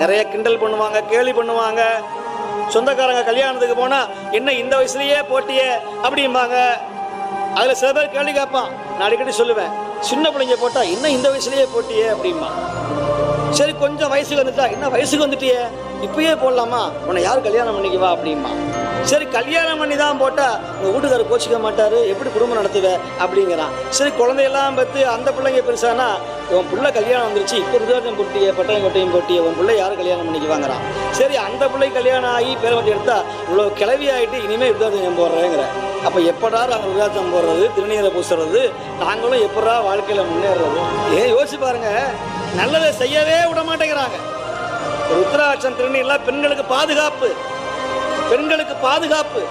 நிறைய கிண்டல் பண்ணுவாங்க கேலி பண்ணுவாங்க. சொந்தக்காரங்க கல்யாணத்துக்கு போனால் என்ன இந்த வயசுலயே போட்டியே அப்படிம்பாங்க. அதில் சில பேர் கேள்வி கேட்பான். நான் அடிக்கடி சொல்லுவேன் சின்ன பிள்ளைங்க போட்டால் என்ன இந்த வயசுலயே போட்டியே அப்படிம்பான். சரி கொஞ்சம் வயசுக்கு வந்துட்டா. என்ன வயசுக்கு வந்துட்டியே? இப்பயே போடலாமா? உன்னை யார் கல்யாணம் பண்ணிக்குவா அப்படிமா சரி கல்யாணம் பண்ணி தான் போட்டால் உங்கள் வீட்டுக்காரர் கோச்சிக்க மாட்டார். எப்படி குடும்பம் நடத்துவ அப்படிங்கிறான். சரி குழந்தையெல்லாம் பார்த்து அந்த பிள்ளைங்க பெருசானா? உன் பிள்ளை கல்யாணம் வந்துருச்சு. இப்போ ருதாஜம் போட்டிய பட்டயம் கொட்டையும் போட்டிய உன் பிள்ளை யார் கல்யாணம் பண்ணிக்குவாங்கிறான் சரி அந்த பிள்ளை கல்யாணம் ஆகி பேரவட்டி எடுத்தால் இவ்வளோ கிளவி ஆகிட்டு இனிமேல் ருதாஜம் போடுறேங்கிறேன் அப்போ எப்படா நாங்கள் ருதாஜம் போடுறது திருநீரை பூசுறது? நாங்களும் எப்படா வாழ்க்கையில் முன்னேறுறது ஏன் யோசிச்சு பாருங்க. நல்லதை செய்யவே விட மாட்டேங்கிறாங்க. ருத்ராட்சன் திருநீர்லாம் பெண்களுக்கு பாதுகாப்பு. பெண்களுக்கு பாதுகாப்பு.